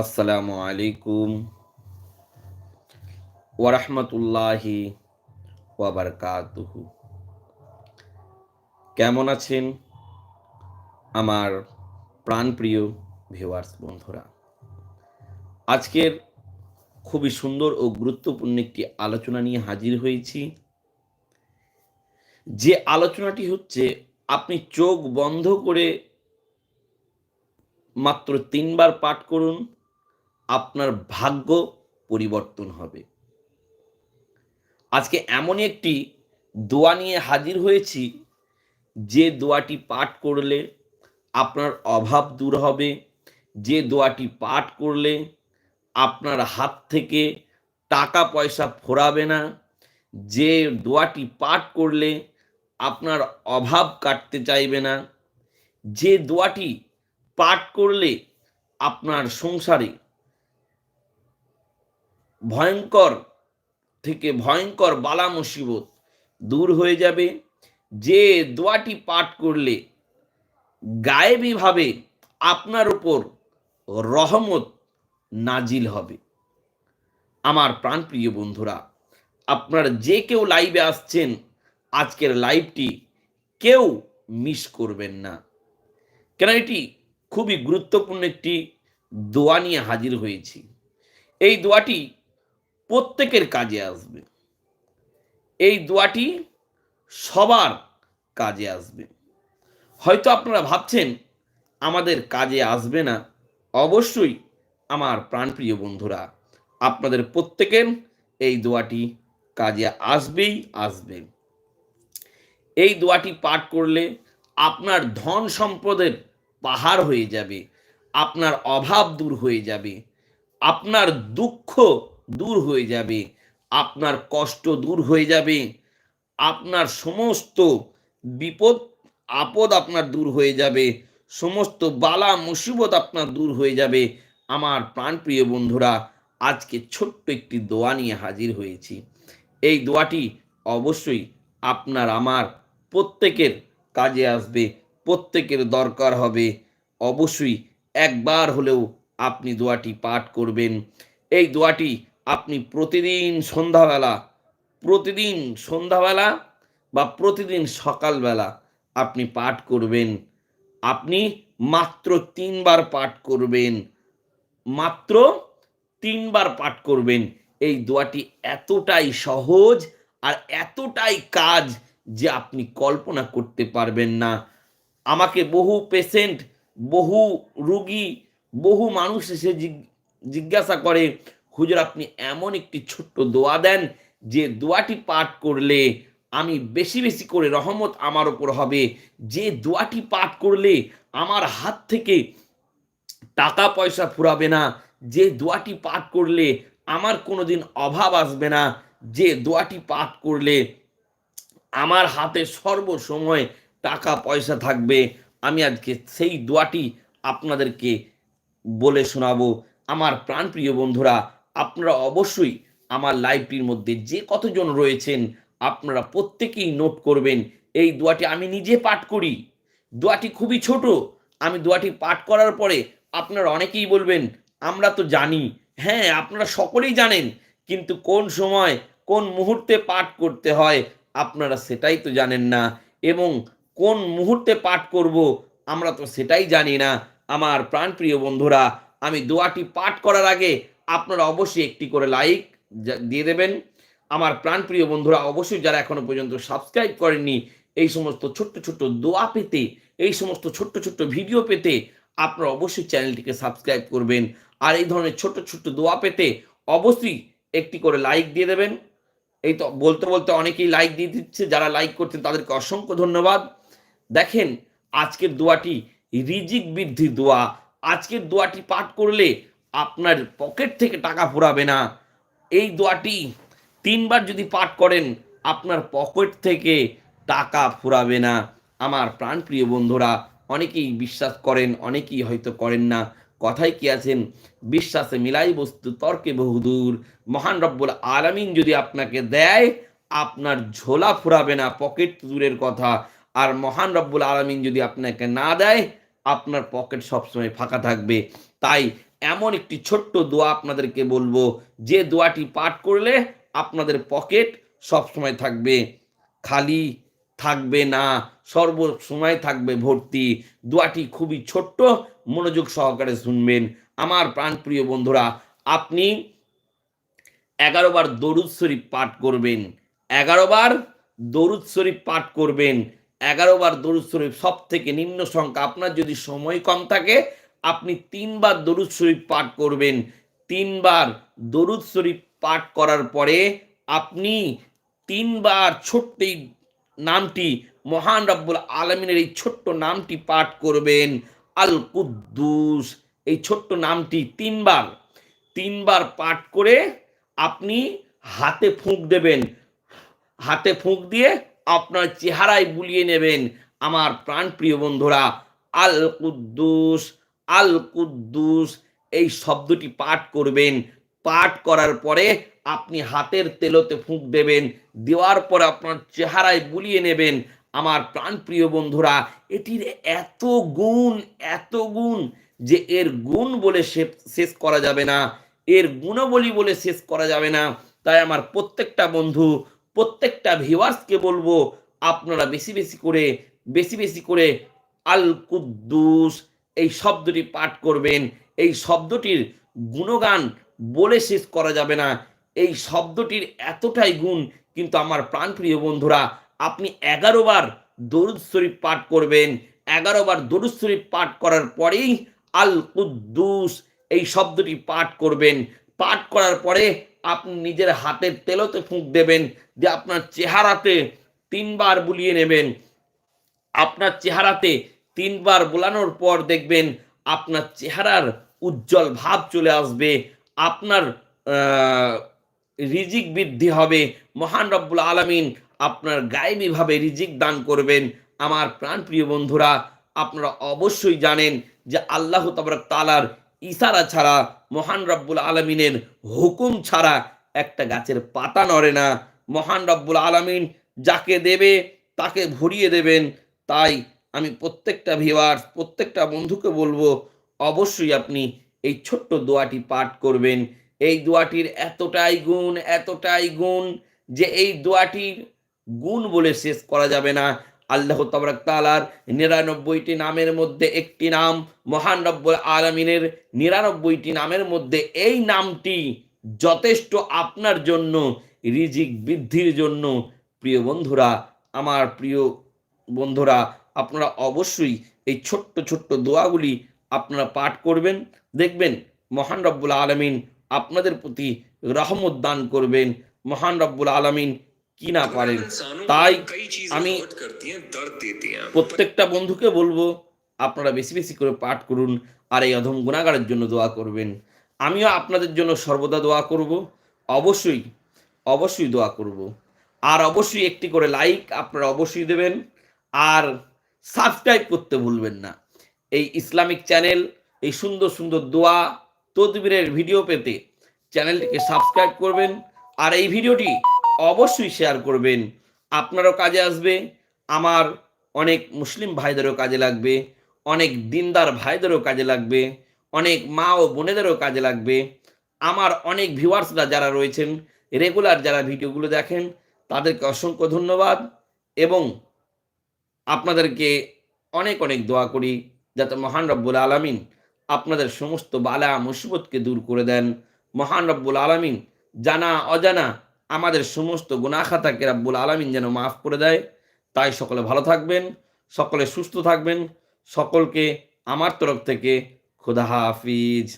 আসসালামু আলাইকুম ওরহমতুল্লাহি ওয়াবারকাতুহু কেমন আছেন? আমার প্রাণপ্রিয় ভিউয়ার্স বন্ধুরা। আজকের খুবই সুন্দর ও গুরুত্বপূর্ণ একটি আলোচনা নিয়ে হাজির হয়েছি। যে আলোচনাটি হচ্ছে, আপনি চোখ বন্ধ করে মাত্র তিনবার পাঠ করুন, আপনার ভাগ্য পরিবর্তন হবে। আজকে এমনই একটি দোয়া নিয়ে হাজির হয়েছি, যে দোয়াটি পাঠ করলে আপনার অভাব দূর হবে। যে দোয়াটি পাঠ করলে আপনার হাত থেকে টাকা পয়সা ফোরাবে না। যে দোয়াটি পাঠ করলে আপনার অভাব কাটতে চাইবে না। যে দোয়াটি পাঠ করলে আপনার সংসারে ভয়ঙ্কর থেকে ভয়ঙ্কর বালা মুসিবত দূর হয়ে যাবে। যে দোয়াটি পাঠ করলে গায়েবীভাবে আপনার উপর রহমত নাজিল হবে। আমার প্রাণপ্রিয় বন্ধুরা, আপনারা যে কেউ লাইভে আসছেন, আজকের লাইভটি কেউ মিস করবেন না। কেন এটি খুবই গুরুত্বপূর্ণ একটি দোয়া নিয়ে হাজির হয়েছি। এই দোয়াটি প্রত্যেকের কাজে আসবে। এই দোয়াটি সবার কাজে আসবে। হয়তো আপনারা ভাবছেন, আমাদের কাজে আসবে না। অবশ্যই আমার প্রাণপ্রিয় বন্ধুরা, আপনাদের প্রত্যেকের এই দোয়াটি কাজে আসবেই আসবে। এই দোয়াটি পাঠ করলে আপনার ধন সম্পদের পাহাড় হয়ে যাবে, আপনার অভাব দূর হয়ে যাবে, আপনার দুঃখ দূর হয়ে যাবে, আপনার কষ্ট দূর হয়ে যাবে, আপনার সমস্ত বিপদ আপদ আপনার দূর হয়ে যাবে, সমস্ত বালা মুসিবত আপনার দূর হয়ে যাবে। আমার প্রাণপ্রিয় বন্ধুরা, আজকে ছোট্ট একটি দোয়া নিয়ে হাজির হয়েছি। এই দোয়াটি অবশ্যই আপনার, আমার প্রত্যেকের কাজে আসবে, প্রত্যেকের দরকার হবে। অবশ্যই একবার হলেও আপনি দোয়াটি পাঠ করবেন। এই দোয়াটি আপনি প্রতিদিন সন্ধ্যাবেলা প্রতিদিন সন্ধ্যাবেলা বা প্রতিদিন সকালবেলা আপনি পাঠ করবেন। আপনি মাত্র তিনবার পাঠ করবেন। মাত্র তিনবার পাঠ করবেন। এই দোয়াটি এতটাই সহজ আর এতটাই কাজ যে আপনি কল্পনা করতে পারবেন না। আমাকে বহু পেশেন্ট বহু রুগী, বহু মানুষ এসে জিজ্ঞাসা করে, হুজুর, আপনি এমন একটি ছোট্ট দোয়া দেন যে দোয়াটি পাঠ করলে আমি বেশি বেশি করে রহমত আমার ওপর হবে। যে দোয়াটি পাঠ করলে আমার হাত থেকে টাকা পয়সা ফুরাবে না, যে দোয়াটি পাঠ করলে আমার কোনোদিন অভাব আসবে না, যে দোয়াটি পাঠ করলে আমার হাতে সর্বসময় টাকা পয়সা থাকবে, আমি আজকে সেই দোয়াটি আপনাদেরকে বলে শোনাবো। আমার প্রাণপ্রিয় বন্ধুরা, আপনারা অবশ্যই আমার লাইভটির মধ্যে যে কতজন রয়েছেন আপনারা প্রত্যেকেই নোট করবেন, এই দোয়াটি আমি নিজে পাঠ করি। দোয়াটি খুবই ছোট, আমি দোয়াটি পাঠ করার পরে আপনারা অনেকেই বলবেন, আমরা তো জানি। হ্যাঁ আপনারা সকলেই জানেন, কিন্তু কোন সময়, কোন মুহূর্তে পাঠ করতে হয়, আপনারা সেটাই তো জানেন না। এবং কোন মুহূর্তে পাঠ করব, আমরা তো সেটাই জানি না। আমার প্রাণপ্রিয় বন্ধুরা, আমি দোয়াটি পাঠ করার আগে আপনারা অবশ্যই একটি করে লাইক দিয়ে দেবেন। আমার প্রাণপ্রিয় বন্ধুরা, অবশ্যই যারা এখনও পর্যন্ত সাবস্ক্রাইব করেননি, এই সমস্ত ছোট্ট ছোট্ট দোয়া পেতে, এই সমস্ত ছোট্ট ছোট্ট ভিডিও পেতে আপনারা অবশ্যই চ্যানেলটিকে সাবস্ক্রাইব করবেন। আর এই ধরনের ছোট্ট ছোট্ট দোয়া পেতে অবশ্যই একটি করে লাইক দিয়ে দেবেন। এই তো বলতে বলতে অনেকেই লাইক দিয়ে দিচ্ছে, যারা লাইক করছেন তাদেরকে অসংখ্য ধন্যবাদ। দেখেন, আজকের দোয়াটি রিজিক বৃদ্ধি দোয়া। আজকের দোয়াটি পাঠ করলে আপনার পকেট থেকে টাকা ফুরাবে না। এই দোয়াটি তিনবার যদি পাঠ করেন, আপনার পকেট থেকে টাকা ফুরাবে না। আমার প্রাণপ্রিয় বন্ধুরা, অনেকেই বিশ্বাস করেন, অনেকেই হয়তো করেন না। কথায় কি আছেন? বিশ্বাসে মিলাই বস্তু, তর্কে বহুদূর। মহান রব্বুল আলামিন যদি আপনাকে দেয়, আপনার ঝোলা ফুরাবে না, পকেট দূরের কথা। আর মহান রব্বুল আলামিন যদি আপনাকে না দেয়, আপনার পকেট সবসময় ফাঁকা থাকবে। তাই এমন একটি ছোট্ট দোয়া আপনাদেরকে বলব, যে দোয়াটি পাঠ করলে আপনাদের পকেট সবসময় থাকবে। খালি থাকবে না, সর্ব সময় থাকবে ভর্তি। দোয়াটি খুবই ছোট্ট, মনোযোগ সহকারে শুনবেন। আমার প্রাণপ্রিয় বন্ধুরা, আপনি এগারো বার দরুদ শরীফ পাঠ করবেন। এগারো বার দরুদ শরীফ পাঠ করবেন। এগারো বার দরুদ শরীফ সব থেকে নিম্ন সংখ্যা। আপনার যদি সময় কম থাকে, আপনি তিনবার দরুদ শরীফ পাঠ করবেন। তিনবার দরুদ শরীফ পাঠ করার পরে আপনি তিনবার ছোট্ট এই নামটি মহান রব্বুল আলমিনের এই ছোট্ট নামটি পাঠ করবেন। আল কুদ্দুস, এই ছোট্ট নামটি তিনবার। তিনবার পাঠ করে আপনি হাতে ফুঁক দেবেন। হাতে ফুঁক দিয়ে আপনার চেহারায় বুলিয়ে নেবেন। আমার প্রাণ প্রিয় বন্ধুরা, আল কুদ্দুস আল কুদ্দুস, এই শব্দটি পাঠ করবেন। পাঠ করার পরে আপনি হাতের তেলোতে ফুঁক দেবেন, দেওয়ার পরে আপনার চেহারায় বুলিয়ে নেবেন। আমার প্রাণপ্রিয় বন্ধুরা, এটির এত গুণ এত গুণ যে এর গুণ বলে শেষ করা যাবে না। এর গুণবলী বলে শেষ করা যাবে না। তাই আমার প্রত্যেকটা বন্ধু, প্রত্যেকটা ভিউয়ার্সকে বলব, আপনারা বেশি বেশি করে, বেশি বেশি করে আল কুদ্দুস এই শব্দটি পাঠ করবেন। এই শব্দটির গুণগান বলে শেষ করা যাবে না। এই শব্দটির এতটাই গুণ কিন্তু আমার প্রাণপ্রিয় বন্ধুরা, আপনি এগারো বার দরুদ শরীফ পাঠ করবেন। এগারো বার দরুদ শরীফ পাঠ করার পরেই আল কুদ্দুস এই শব্দটি পাঠ করবেন। পাঠ করার পরে আপনি নিজের হাতের তেলতে ফুঁক দেবেন যে আপনার চেহারাতে তিনবার বুলিয়ে নেবেন। আপনার চেহারাতে তিনবার বোলানোর পর দেখবেন আপনার চেহারার উজ্জ্বল ভাব চলে আসবে। আপনার রিজিক বৃদ্ধি হবে। মহান রব্বুল আলমিন আপনার গায়েবীভাবে রিজিক দান করবেন। আমার প্রাণপ্রিয় বন্ধুরা, আপনারা অবশ্যই জানেন যে আল্লাহ তাবরাক তালার ইশারা ছাড়া, মহান রব্বুল আলমিনের হুকুম ছাড়া একটা গাছের পাতা নড়ে না। মহান রব্বুল আলমিন যাকে দেবে, তাকে ভরিয়ে দেবেন। তাই আমি প্রত্যেকটা ভিওয়ার্স প্রত্যেকটা বন্ধুকে বলব, অবশ্যই আপনি এই ছোট্ট দোয়াটি পাঠ করবেন। এই দোয়াটির এতটাই গুণ এতটাই গুণ যে এই দোয়াটির গুণ বলে শেষ করা যাবে না। আল্লাহ তবরাক তালার নিরানব্বইটি নামের মধ্যে একটি নাম, মহান রব্বুল আলমিনের নিরানব্বইটি নামের মধ্যে এই নামটি যথেষ্ট আপনার জন্য, রিজিক বৃদ্ধির জন্য। প্রিয় বন্ধুরা, আমার প্রিয় বন্ধুরা, আপনারা অবশ্যই এই ছোট্ট ছোট্ট দোয়াগুলি আপনারা পাঠ করবেন। দেখবেন মহান রব্বুল আলমিন আপনাদের প্রতি রহমত দান করবেন। মহান রব্বুল আলমিন কি না পারেন, তাই আমি প্রত্যেকটা বন্ধুকে বলব, আপনারা বেশি বেশি করে পাঠ করুন আর এই অধম গুণাগারের জন্য দোয়া করবেন। আমিও আপনাদের জন্য সর্বদা দোয়া করব, অবশ্যই অবশ্যই দোয়া করব। আর অবশ্যই একটি করে লাইক আপনারা অবশ্যই দেবেন, আর সাবস্ক্রাইব করতে ভুলবেন না। এই ইসলামিক চ্যানেল এই সুন্দর সুন্দর দোয়া তদবিরের ভিডিও পেতে চ্যানেলটিকে সাবস্ক্রাইব করবেন আর এই ভিডিওটি অবশ্যই শেয়ার করবেন। আপনারও কাজে আসবে, আমার অনেক মুসলিম ভাইদেরও কাজে লাগবে, অনেক দিনদার ভাইদেরও কাজে লাগবে, অনেক মা ও বোনেদেরও কাজে লাগবে। আমার অনেক ভিউয়ার্সরা যারা রয়েছেন রেগুলার যারা ভিডিওগুলো দেখেন, তাদেরকে অসংখ্য ধন্যবাদ এবং আপনাদেরকে অনেক অনেক দোয়া করি, যাতে মহান রব্বুল আলমিন আপনাদের সমস্ত বালা মুসিবতকে দূর করে দেন। মহান রব্বুল আলমিন জানা অজানা আমাদের সমস্ত গুনাখাতাকে রব্বুল আলমিন যেন মাফ করে দেয়। তাই সকলে ভালো থাকবেন, সকলে সুস্থ থাকবেন, সকলকে আমার তরফ থেকে খুদা হাফিজ।